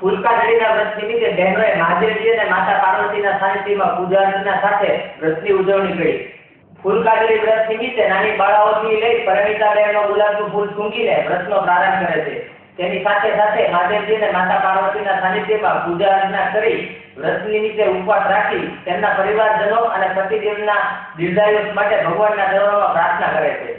ફૂલકાજળીના વ્રત નિમિત્તે બહેનોએ મહાદેવજી અને માતા પાર્વતીના સાનિધ્યમાં પૂજા સાથે વ્રતની ઉજવણી કરી. ફૂલકાજળી વ્રત નિમિત્તે નાની બાળાઓથી લઈ પરિણીતા બહેનો ગુલાબનું ફૂલ સૂંઘીને વ્રતનો પ્રારંભ કરે છે. તેની સાથે સાથે મહાદેવજી અને માતા પાર્વતીના સાનિધ્યમાં પૂજા અર્ચના કરી વ્રત નિમિત્તે ઉપવાસ રાખી તેમના પરિવારજનો અને પતિદેવના દીર્ઘાયુષ માટે ભગવાનના ચરણોમાં પ્રાર્થના કરે છે.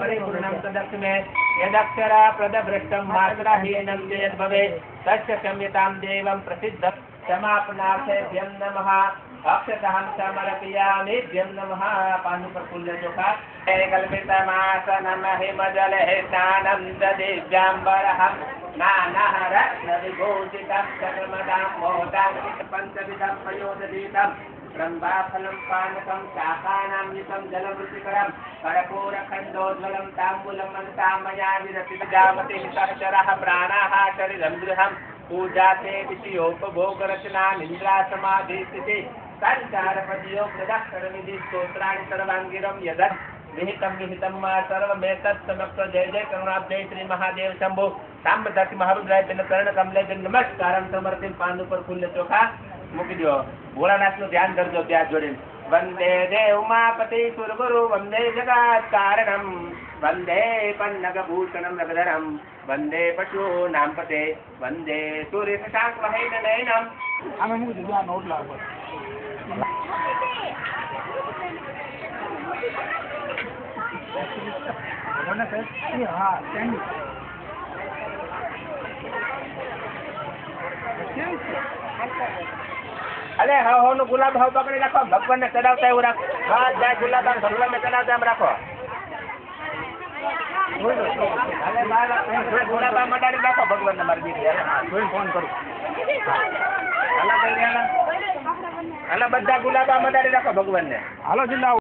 परिपूर्णं तदक्षिणे यदक्षरा प्रदभृष्टं मात्राहीनं च यद्भवेत्, तस्य क्षम्यतां देवं प्रसिद्ध क्षमापनार्थेभ्यं नमः। अक्षतहं समर्पयामिभ्यं नमः। पानुप्रफुल्लचोखा कल्पितमासनमहिमजलहे स्नानं च दिव्याम्बरहं नानः रत्नविभूषितं चक्रमदां मोदां पञ्चविधं प्रयोजनीतम् ब्रह्माफलं पानकं शाकानामृतं जलवृतिकरं कर्पूरखण्डोज्ज्वलं ताम्बूलं मनसा मया विरपिजावते विसक्षरः प्राणाः शरीरं गृहं पूजाते विषयोपभोगरचनानिन्द्रासमाधिस्थिति सञ्चारपदयो प्रदक्षरविधि जय जय करुणाब्जय श्री महादेव शंभु सांब दत्त महाविद्राय बिन कर्ण कमले बिन नमस्कारं पांडु पर फूल्य चोखा મૂકી દો. ભોળાનાથનું ધ્યાન કરજો ત્યાં જોડે વંદે દેવ ઉમાપતિ સુરગુરુ વંદે જગત કારણમ વંદે પન્નગભૂષણમ નગધરમ. વંદે પશુ નામ પતે. વંદે સૂર્ય શશાંક મહેન નયનમ. આમે હું દીધું આ નોટ લાવો હા કેવું અરે હા હો નું ગુલાબ હાવ પકડી રાખો. ભગવાન ને ચડાવતા એવું રાખો. હા જ્યાં ગુલાબ આમ ભગવાન ને ચડાવતા એમ રાખો. ગુલાબ આમ મટાડી રાખો ભગવાન ને મારી દીકરી ફોન કરું. હાલો બધા ગુલાબ આમ મટાડી રાખો ભગવાન ને હાલો જિલ્લા